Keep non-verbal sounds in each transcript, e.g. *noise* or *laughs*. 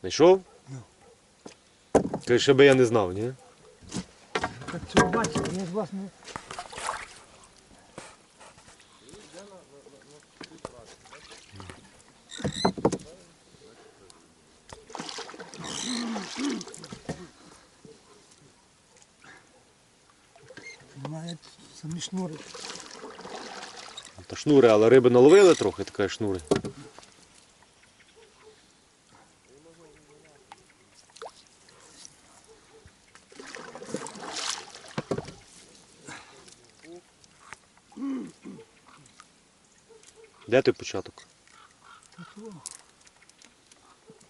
Знайшов? Ну. Ще би я не знав, ні? Так цього бачите, я з вас не... Має самі шнури. Та шнури, але риби наловили трохи, така шнури. Де той початок? Та то.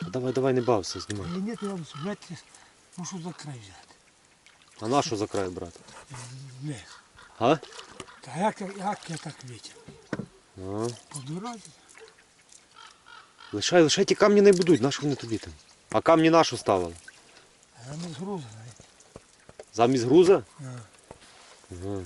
Та Давай, давай, не бався, знімай. Але ні, я вам збити, мушу за край взяти. А на що за край брати? Не. А? Та як, як я так витяг? А. По дорозі. Лишай, лишай ті камні не будуть, на що вони тобі там? А камні на що ставили? А я не згрузив. Замість груза? А. Ага.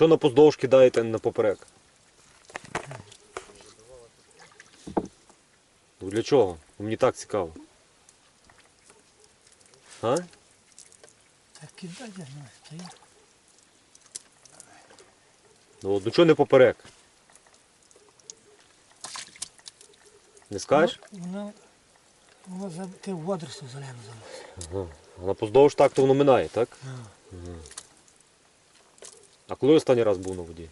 Чого на поздовж кидаєте, а не на поперек? Ну для чого? Мені так цікаво. А? Так кидай, я знаю, то. Ну от ну чого не поперек? Не скажеш? Вона, вона за ти в водорості зелену заносить. Ага. А на поздовж так то воно минає, так? А коли останній раз був на воді?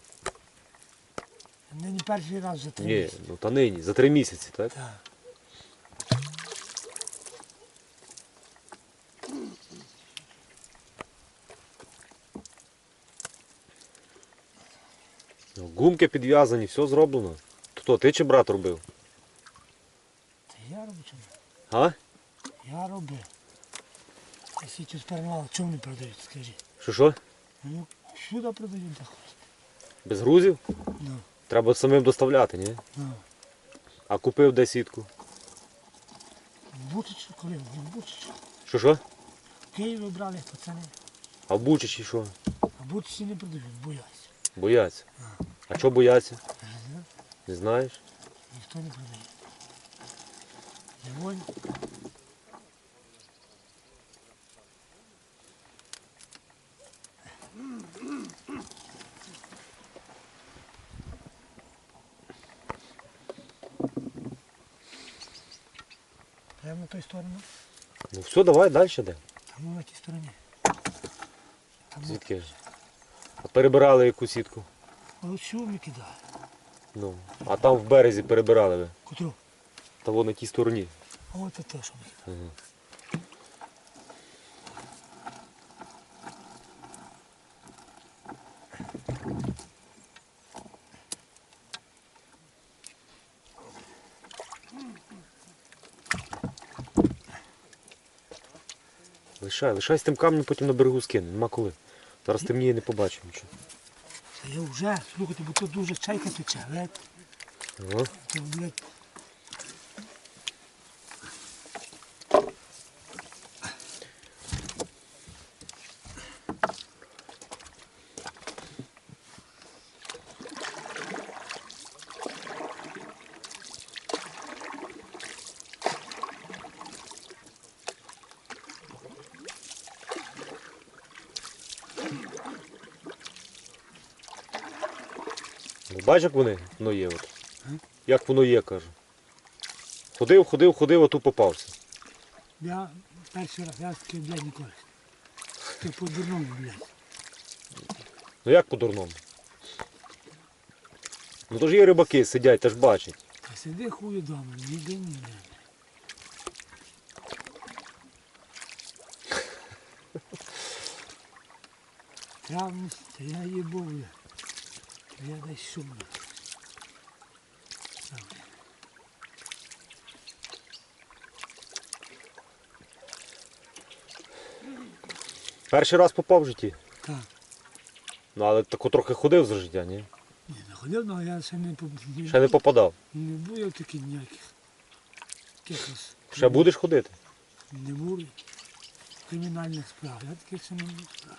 Нині перший раз за три Ні, місяці. ну та нині, за три місяці, так? Так. Ну, Гумки підв'язані, все зроблено. То, то ти чи брат робив? Та я роблю? А? Я робив. Я січу спермала, чому не продають, скажи. Що що? Ну, сюди продають так. Без грузів? Ну, Треба самим доставляти, ні? ну. А купив де сітку? В Бучичу, коли? В Бучичу. Що що? В Києві брали пацани. А в Бучичі що? А Бучичі не продають, бояться. Бояться. А чого бояться? Не знаю, Не знаєш? Ніхто не продає. Невольно. Той сторону. Ну все, давай далі де. Там на тій стороні. Там Звідки? А перебирали яку сітку? Оцю ми кидали. Ну. А там в березі перебирали ви. Котру? Та вон на тій стороні. А от це те, що ми кидали. Ага. Лишай, лишай з тим камнем, потім на берегу скине, нема коли. Зараз темніє не побачимо нічого. Я вже, слухайте, бо тут дуже чайка тече, блядь. Ага. Бачиш, як вони, воно є. От. Як воно є, кажу. Ходив, ходив, ходив, а тут попався. я перший раз, я такий, блядь, користь. Ти по-дурному, блядь. Ну як по-дурному? Ну то ж є рибаки, сидять, та ж бачать. Та сиди хуй вдома, ніде ні, блядь. *laughs* Травність, та я її був. Я, я десь шумно. Перший раз попав в житті. Так. Ну, але тако трохи ходив за життя, ні? Ні, не ходив, але я ще не, не, Ще не попадав. не був таких ніяких. Якихось. Ще будеш ходити? Не було кримінальних справ. Я таких ще не був справ.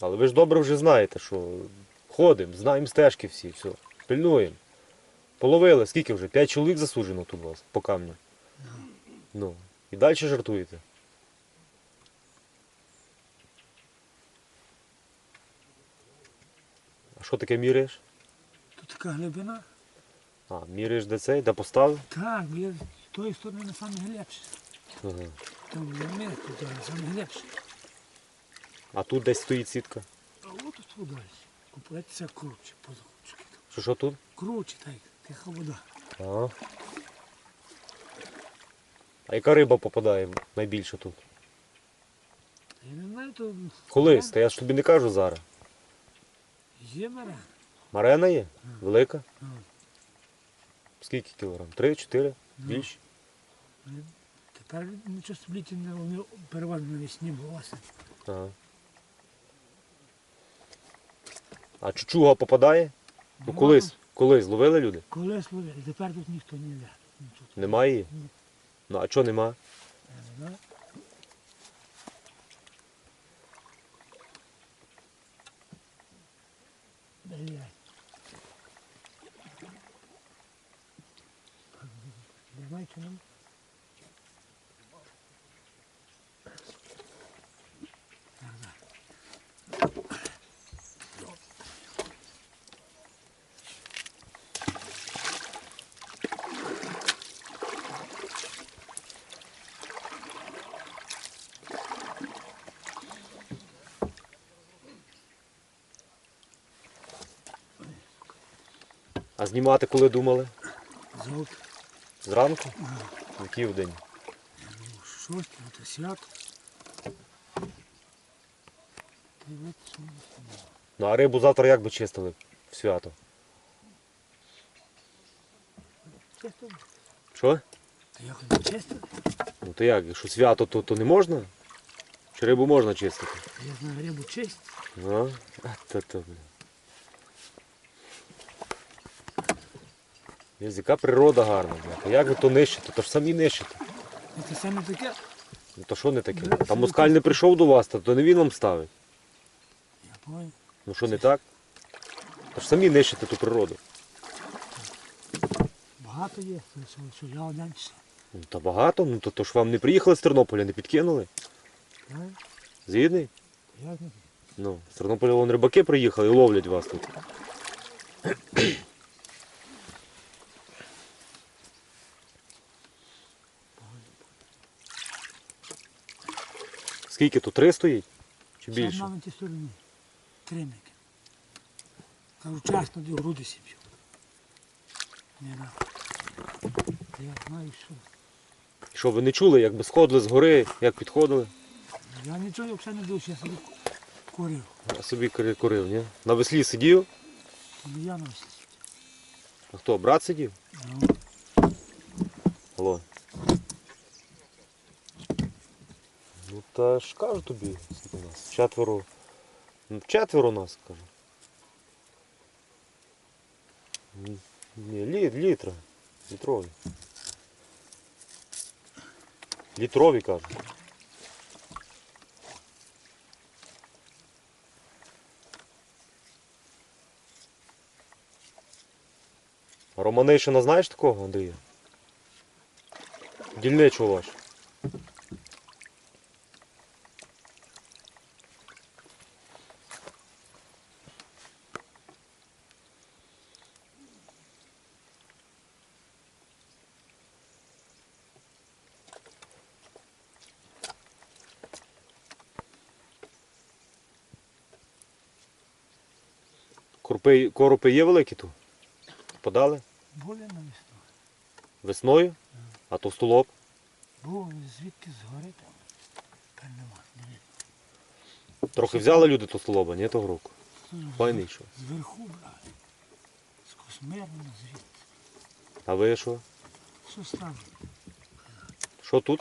Але ви ж добре вже знаєте, що ходимо, знаємо стежки всі, все. Пильнуємо. Половили, скільки вже? П'ять чоловік засуджено тут у вас по камню. Ну. І далі жартуєте. А що таке міряєш? Тут така глибина. А, міряєш де цей, де поставив? Так, я з тої сторони не саме глибше. Ага. Там замір, тут саме глибше. А тут десь стоїть сітка. А от тут вода. Купується круче, позакручки. Що що тут? Круче, так, тиха вода. Ага. А яка риба попадає найбільше тут? Я не знаю, то Колись, та я ж тобі не кажу зараз. є мере. Марена є? Велика? Ну. Скільки кілограм? Три, чотири? Ну. Більше? Тепер нічого століття не вони переважно навесні було. Ага. А чучуга попадає? Ну Нема. колись, колись ловили люди? Колись ловили, тепер тут ніхто не йде. Немає її? Ні. Ну а чого нема? я не знаю. Блядь. Давай, чи нам? А знімати коли думали? Завтра. Зранку? Який в день? Шосте, це свято. Та й от що ми знімали. Ну а рибу завтра як би чистили в свято? Що? Та як не чистили? Ну то як, якщо свято, то, то не можна? Чи рибу можна чистити? Я знаю, рибу чисть. Ну, а то то, бля. Є, яка природа гарна, бля. А як ви то нищите? То ж самі нищите. Ну, Це саме таке. Ну то що не таке? Бля, Там це москаль не прийшов до вас, то, то не він вам ставить. Я понял. Ну що не так? То ж самі нищите ту природу. Багато є, що, що, що я один ще. Ну та багато, ну то, то ж вам не приїхали з Тернополя, не підкинули. Знаю, Згідний? я не Ну, з Тернополя вон рибаки приїхали і ловлять вас тут. Скільки тут? Три стоїть? Чи більше? на тій стороні. Тримики. Кажу, часто до груди сіп'ю. Не на. Я знаю, що. Що, ви не чули, як би сходили з гори, як підходили? Я нічого взагалі не душу, я собі курив. А собі кури- курив, ні? На веслі сидів? Не я на всі. А хто, брат сидів? Ну, Алло. Ну та ж кажу тобі, скільки нас. Четверо. Ну, четверо нас, кажу. Ні, літ, літра. Літрові. Літрові кажу. Романишина знаєш такого, Андрія? Дільничого ваш. Корпи, коропи є великі тут? Подали? були на весну. Весною? А товстолоб? Був звідки згори там. Тепер нема, не видно. Трохи взяли люди то столоба, ні того року. Файний що. Зверху брали. З космерними звідти. А ви що? Що ставили? Що тут?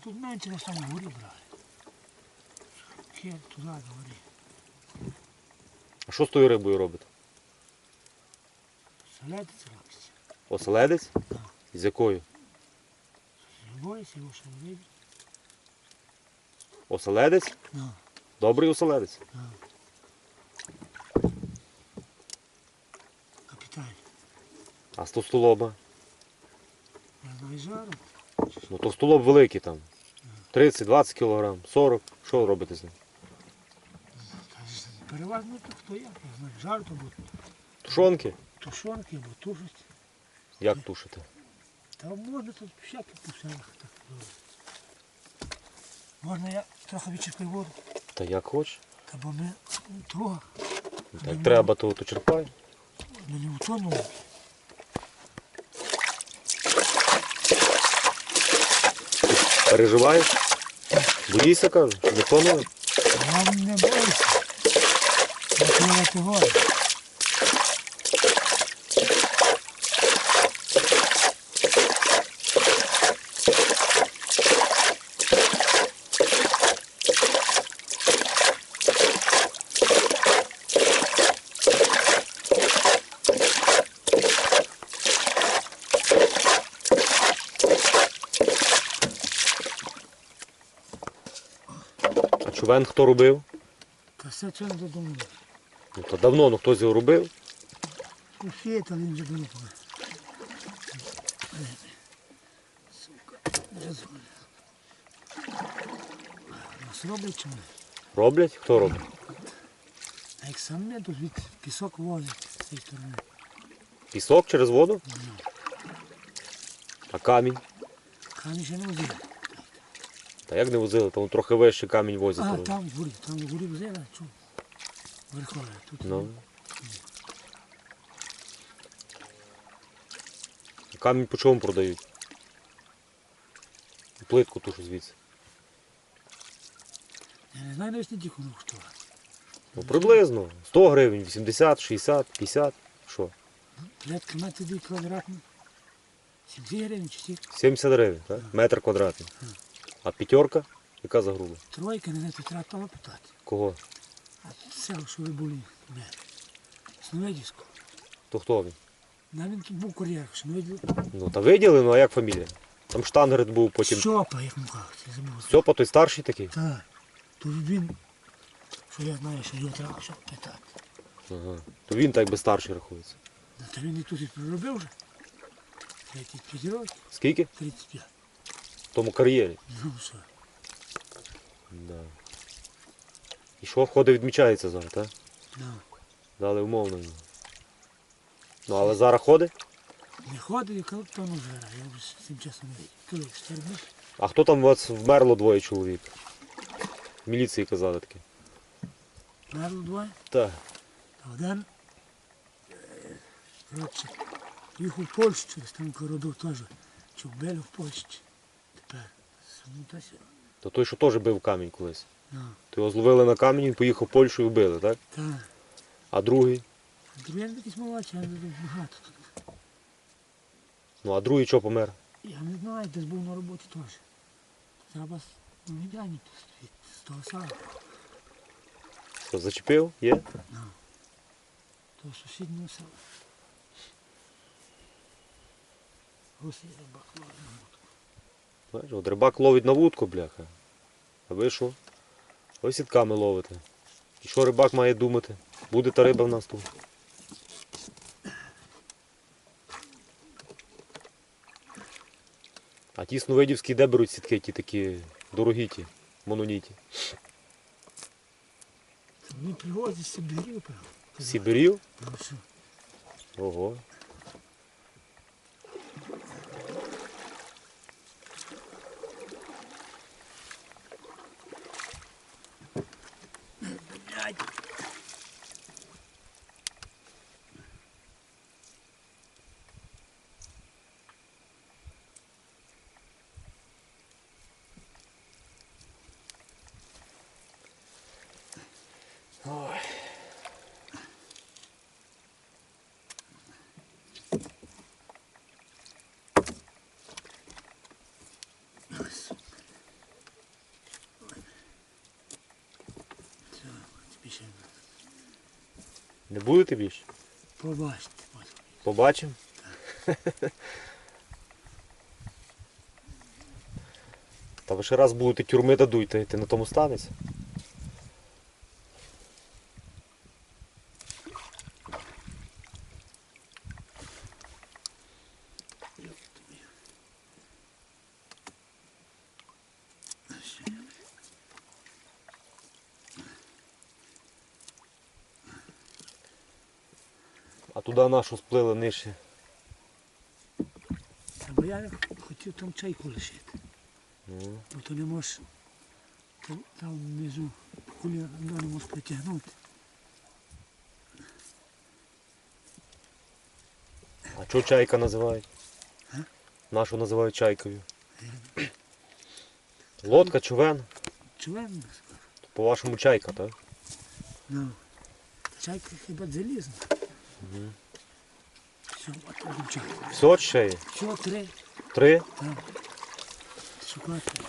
Тут менше на самому горі брали. Хер туди горі. А що з тою рибою робите? Це робиться. Оселедець? З якою? Любой його що вийде. Оселедець? Ну, Добрий оселедець. Так. капіталь. А з столоба? Я знаю. Ну то столоб великий там. 30-20 кг, 40. Що робите з ним? Переважно то хто як. Жар то буде. Тушонки? Тушонки або тушать. Як тушите? Та можна тут всяке по селах так робити. Можна я трохи відчерпаю воду, Та як хочеш. та бо ми того Так треба, то, то черпай. ми не утонули. Переживаєш? Боїшся, кажу, не тонули? Я не боюся. А човен хто робив? Та все не додому. Ну то давно, ну хтось його робив. Куфет, але він вже давно помер. Сука, вже дзвонить. Нас роблять чи не? Роблять? Хто робить? А як сам не, то від пісок возить з цієї сторони. Пісок через воду? А камінь? Камінь ще не возили. Та як не возили, там трохи вище камінь возять. А, там в горі, там в горі взяли, чув. Верхове, тут. Ну. Камінь по чому продають? Плитку тушу звідси. Я не знаю навіть скільки воно коштувало. Ну приблизно. 100 гривень, 80, 60, 50. Що? Клетка метр дві квадратні. 70 гривень чи скільки? 70 гривень, так? Метр квадратний. А п'ятерка? Яка за грубо? Тройка, не знаю, то треба питати. Кого? А село, що ви були, де? Сновидівсько. То хто він? Да, він тут був кур'єр, Сновидів. Ну та виділи, ну а як фамілія? Там штангерт був, потім. Стьопа, як му кажуть, я забув. Стьопа той старший такий? Так. То він, що я знаю, що його треба що питати. Ага. То він так би старший рахується. Ну, Та він і тут і проробив вже. 35 років, Скільки? 35. В тому кар'єрі. Ну що, Да. І що входи відмічається зараз, так? ну. Дали умовно. йому. Ну але зараз ходить? Не ходив і коли то ну я вже з цим часом не. Коли А хто там у вас вмерло двоє чоловік? В міліції казали таке. мерло двоє, Так. а один, е, коротше, їхав в Польщу через там коридор теж, чи вбили в Польщі. Тепер, сьо. То той, що теж бив камінь колись. Ну, То його зловили на камінь, він поїхав в Польщу і вбили, так? так. А другий? Другий якийсь молодший, але багато. Ну а другий що помер? Я не знаю, десь був на роботі теж. Треба ну, від з того села, Що, зачепив? Є? того сусіднього села. Гуси рибак ловить. Знаєш, от рибак ловить на вудку, бляха. А ви що? Ви сітками ловите. І що рибак має думати? Буде та риба в нас тут. А ті сновидівські де беруть сітки, ті такі дорогі ті, мононіті. Вони привозять з Сибірів, певно. З Ну що, Ого. блядь. Ой. Все, тобі ще Не будете більше? побачите. Побачимо. Та ви ще раз будете тюрми дадуйте, ти на тому станеться. А нашу сплили нижче. Та бо я хотів там чайку лишити. Ну, Бо то не можеш там, там внизу кулі не можеш притягнути. А чого чайка називають? А? Нашу називають чайкою. Лодка, човен, Човен, по-вашому чайка, так? ну, чайка хіба залізна. Все, ще є? Все, три, Три? так. Шукати.